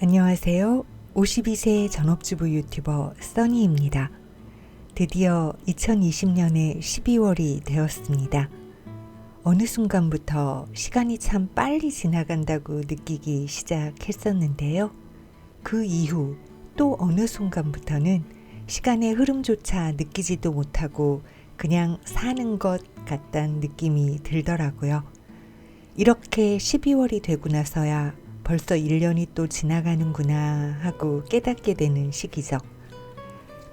안녕하세요. 52세 전업주부 유튜버 써니입니다. 드디어 2020년의 12월이 되었습니다. 어느 순간부터 시간이 참 빨리 지나간다고 느끼기 시작했었는데요. 그 이후 또 어느 순간부터는 시간의 흐름조차 느끼지도 못하고 그냥 사는 것 같다는 느낌이 들더라고요. 이렇게 12월이 되고 나서야 벌써 1년이 또 지나가는구나 하고 깨닫게 되는 시기죠.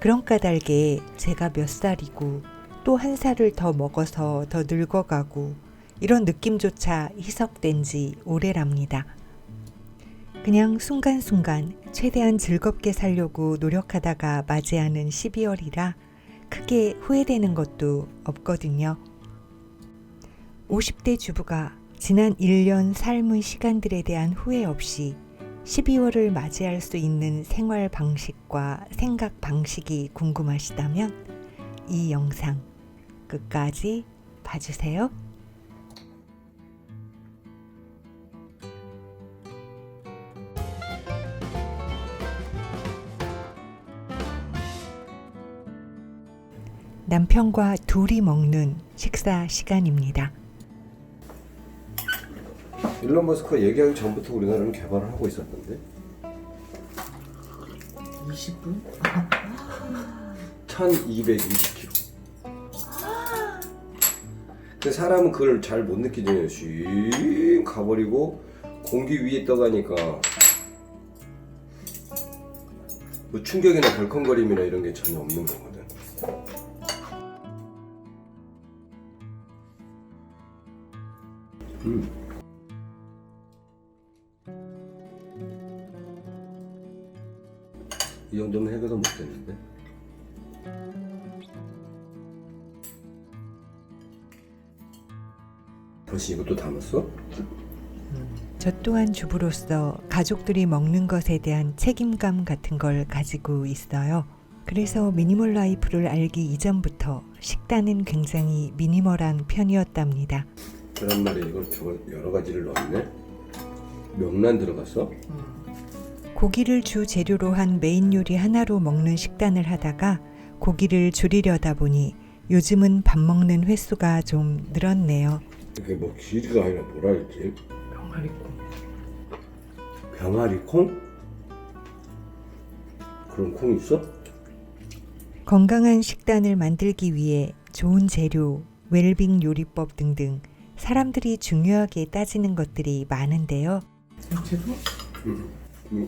그런 까닭에 제가 몇 살이고 또 한 살을 더 먹어서 더 늙어가고 이런 느낌조차 희석된 지 오래랍니다. 그냥 순간순간 최대한 즐겁게 살려고 노력하다가 맞이하는 12월이라 크게 후회되는 것도 없거든요. 50대 주부가 지난 1년 삶의 시간들에 대한 후회 없이 12월을 맞이할 수 있는 생활 방식과 생각 방식이 궁금하시다면 이 영상 끝까지 봐주세요. 남편과 둘이 먹는 식사 시간입니다. 일론 머스크가 얘기하기 전부터 우리나라는 개발을 하고 있었는데 20분? 1220km 근데 사람은 그걸 잘 못 느끼잖아요 쉬 가버리고 공기 위에 떠가니까 뭐 충격이나 덜컹거림이나 이런 게 전혀 없는 거거든 음. 이 정도면 해결도 못 됐는데 벌써 이것도 담았어? 저 또한 주부로서 가족들이 먹는 것에 대한 책임감 같은 걸 가지고 있어요. 그래서 미니멀 라이프를 알기 이전부터 식단은 굉장히 미니멀한 편이었답니다. 계란말이 이걸 여러 가지를 넣었네 명란 들어갔어? 고기를 주 재료로 한 메인 요리 하나로 먹는 식단을 하다가 고기를 줄이려다 보니 요즘은 밥 먹는 횟수가 좀 늘었네요. 이게 뭐 길이가 아니라 뭐라 했지? 병아리콩 병아리 콩? 그런 콩 있어? 건강한 식단을 만들기 위해 좋은 재료, 웰빙 요리법 등등 사람들이 중요하게 따지는 것들이 많은데요. 야채도? 응 이-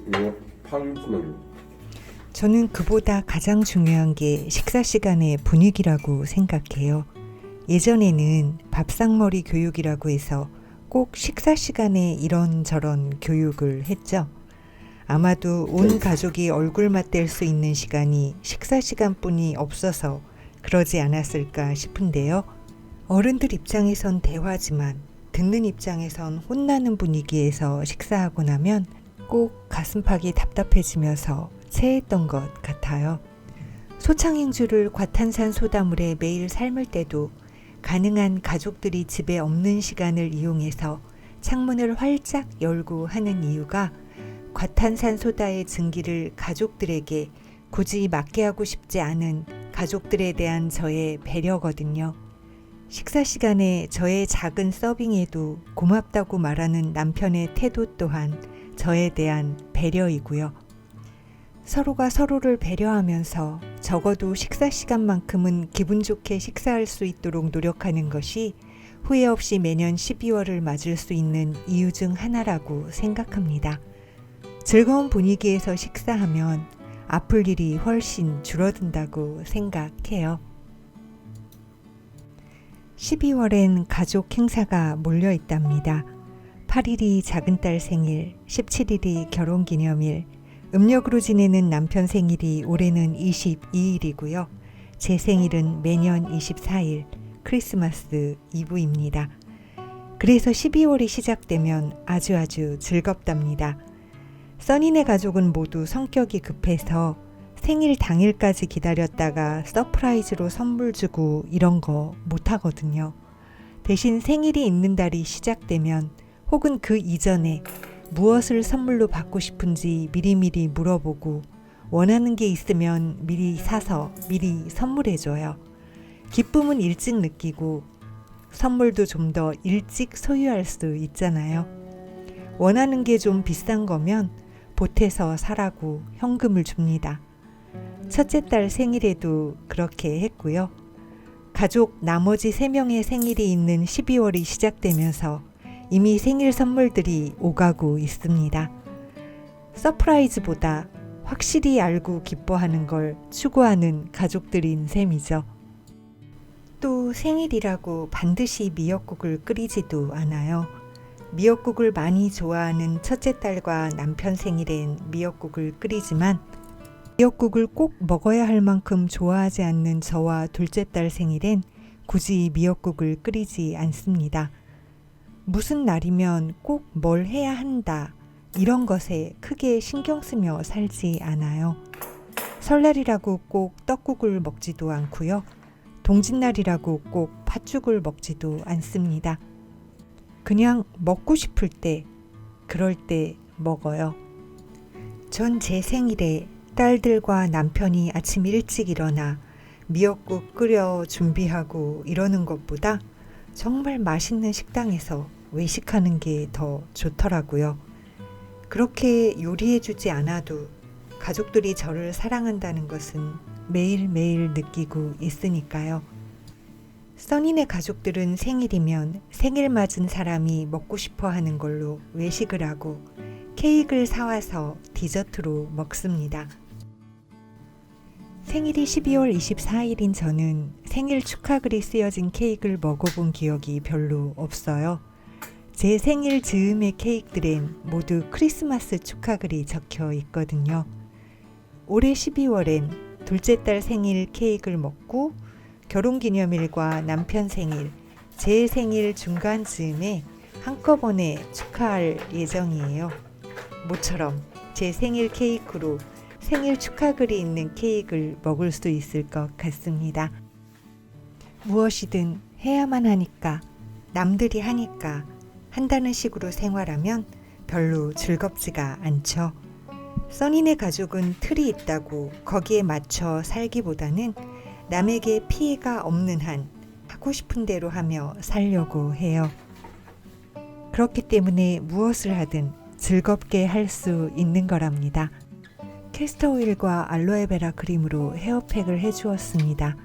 저는 그보다 가장 중요한 게 식사 시간의 분위기라고 생각해요. 예전에는 밥상머리 교육이라고 해서 꼭 식사 시간에 이런저런 교육을 했죠. 아마도 온 가족이 얼굴 맞댈 수 있는 시간이 식사 시간뿐이 없어서 그러지 않았을까 싶은데요. 어른들 입장에선 대화지만 듣는 입장에선 혼나는 분위기에서 식사하고 나면 꼭 가슴팍이 답답해지면서 체했던 것 같아요. 소창행주를 과탄산 소다물에 매일 삶을 때도 가능한 가족들이 집에 없는 시간을 이용해서 창문을 활짝 열고 하는 이유가 과탄산 소다의 증기를 가족들에게 굳이 맡게 하고 싶지 않은 가족들에 대한 저의 배려거든요. 식사 시간에 저의 작은 서빙에도 고맙다고 말하는 남편의 태도 또한 저에 대한 배려이고요. 서로가 서로를 배려하면서 적어도 식사 시간만큼은 기분 좋게 식사할 수 있도록 노력하는 것이 후회 없이 매년 12월을 맞을 수 있는 이유 중 하나라고 생각합니다. 즐거운 분위기에서 식사하면 아플 일이 훨씬 줄어든다고 생각해요. 12월엔 가족 행사가 몰려 있답니다. 8일이 작은 딸 생일, 17일이 결혼 기념일, 음력으로 지내는 남편 생일이 올해는 22일이고요. 제 생일은 매년 24일, 크리스마스 이브입니다. 그래서 12월이 시작되면 아주 아주 즐겁답니다. 써니네 가족은 모두 성격이 급해서 생일 당일까지 기다렸다가 서프라이즈로 선물 주고 이런 거 못하거든요. 대신 생일이 있는 달이 시작되면 혹은 그 이전에 무엇을 선물로 받고 싶은지 미리미리 물어보고 원하는 게 있으면 미리 사서 미리 선물해줘요. 기쁨은 일찍 느끼고 선물도 좀 더 일찍 소유할 수 있잖아요. 원하는 게 좀 비싼 거면 보태서 사라고 현금을 줍니다. 첫째 딸 생일에도 그렇게 했고요. 가족 나머지 세명의 생일이 있는 12월이 시작되면서 이미 생일 선물들이 오가고 있습니다. 서프라이즈보다 확실히 알고 기뻐하는 걸 추구하는 가족들인 셈이죠. 또 생일이라고 반드시 미역국을 끓이지도 않아요. 미역국을 많이 좋아하는 첫째 딸과 남편 생일엔 미역국을 끓이지만 미역국을 꼭 먹어야 할 만큼 좋아하지 않는 저와 둘째 딸 생일엔 굳이 미역국을 끓이지 않습니다. 무슨 날이면 꼭 뭘 해야 한다. 이런 것에 크게 신경 쓰며 살지 않아요. 설날이라고 꼭 떡국을 먹지도 않고요. 동짓날이라고 꼭 팥죽을 먹지도 않습니다. 그냥 먹고 싶을 때, 그럴 때 먹어요. 전 제 생일에 딸들과 남편이 아침 일찍 일어나 미역국 끓여 준비하고 이러는 것보다 정말 맛있는 식당에서 외식하는 게 더 좋더라고요. 그렇게 요리해주지 않아도 가족들이 저를 사랑한다는 것은 매일매일 느끼고 있으니까요. 써니네 가족들은 생일이면 생일 맞은 사람이 먹고 싶어 하는 걸로 외식을 하고 케이크를 사와서 디저트로 먹습니다. 생일이 12월 24일인 저는 생일 축하글이 쓰여진 케이크를 먹어본 기억이 별로 없어요. 제 생일 즈음의 케이크들엔 모두 크리스마스 축하글이 적혀 있거든요. 올해 12월엔 둘째 딸 생일 케이크를 먹고 결혼 기념일과 남편 생일, 제 생일 중간 즈음에 한꺼번에 축하할 예정이에요. 모처럼 제 생일 케이크로 생일 축하글이 있는 케이크를 먹을 수 있을 것 같습니다. 무엇이든 해야만 하니까, 남들이 하니까 한다는 식으로 생활하면 별로 즐겁지가 않죠. 써니네 가족은 틀이 있다고 거기에 맞춰 살기보다는 남에게 피해가 없는 한 하고 싶은 대로 하며 살려고 해요. 그렇기 때문에 무엇을 하든 즐겁게 할 수 있는 거랍니다. 캐스터 오일과 알로에베라 크림으로 헤어팩을 해주었습니다.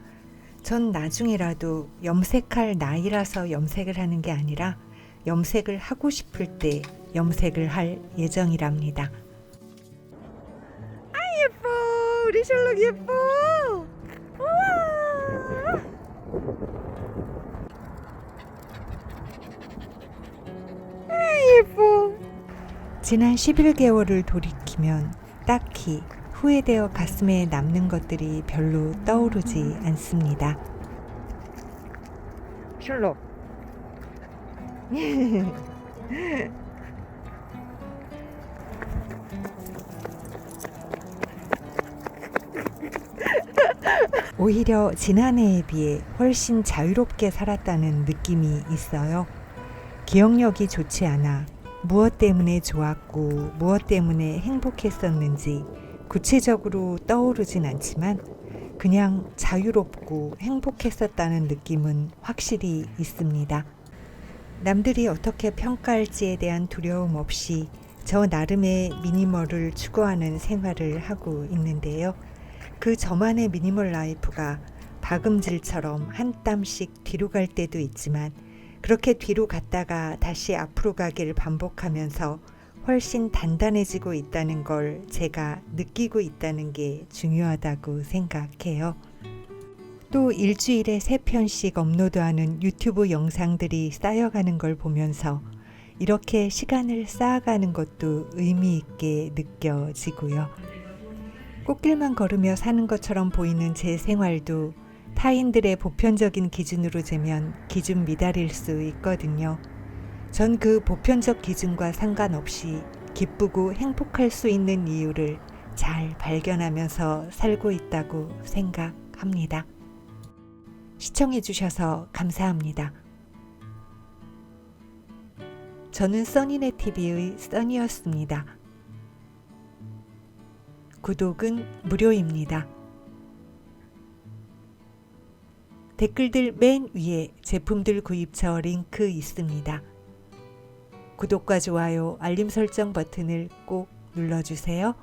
전 나중에라도 염색할 나이라서 염색을 하는 게 아니라 염색을 하고 싶을 때 염색을 할 예정이랍니다. 아 예뻐 우리 셜록 예뻐 우와 아 예뻐 지난 11개월을 돌이키면 딱히 후회되어 가슴에 남는 것들이 별로 떠오르지 않습니다. 셜록 오히려 지난해에 비해 훨씬 자유롭게 살았다는 느낌이 있어요. 기억력이 좋지 않아 무엇 때문에 좋았고 무엇 때문에 행복했었는지 구체적으로 떠오르진 않지만 그냥 자유롭고 행복했었다는 느낌은 확실히 있습니다. 남들이 어떻게 평가할지에 대한 두려움 없이 저 나름의 미니멀을 추구하는 생활을 하고 있는데요. 그 저만의 미니멀 라이프가 박음질처럼 한 땀씩 뒤로 갈 때도 있지만 그렇게 뒤로 갔다가 다시 앞으로 가기를 반복하면서 훨씬 단단해지고 있다는 걸 제가 느끼고 있다는 게 중요하다고 생각해요. 또 일주일에 세 편씩 업로드하는 유튜브 영상들이 쌓여가는 걸 보면서 이렇게 시간을 쌓아가는 것도 의미 있게 느껴지고요. 꽃길만 걸으며 사는 것처럼 보이는 제 생활도 타인들의 보편적인 기준으로 재면 기준 미달일 수 있거든요. 전 그 보편적 기준과 상관없이 기쁘고 행복할 수 있는 이유를 잘 발견하면서 살고 있다고 생각합니다. 시청해주셔서 감사합니다. 저는 써니네 TV의 써니였습니다. 구독은 무료입니다. 댓글들 맨 위에 제품들 구입처 링크 있습니다. 구독과 좋아요, 알림 설정 버튼을 꼭 눌러주세요.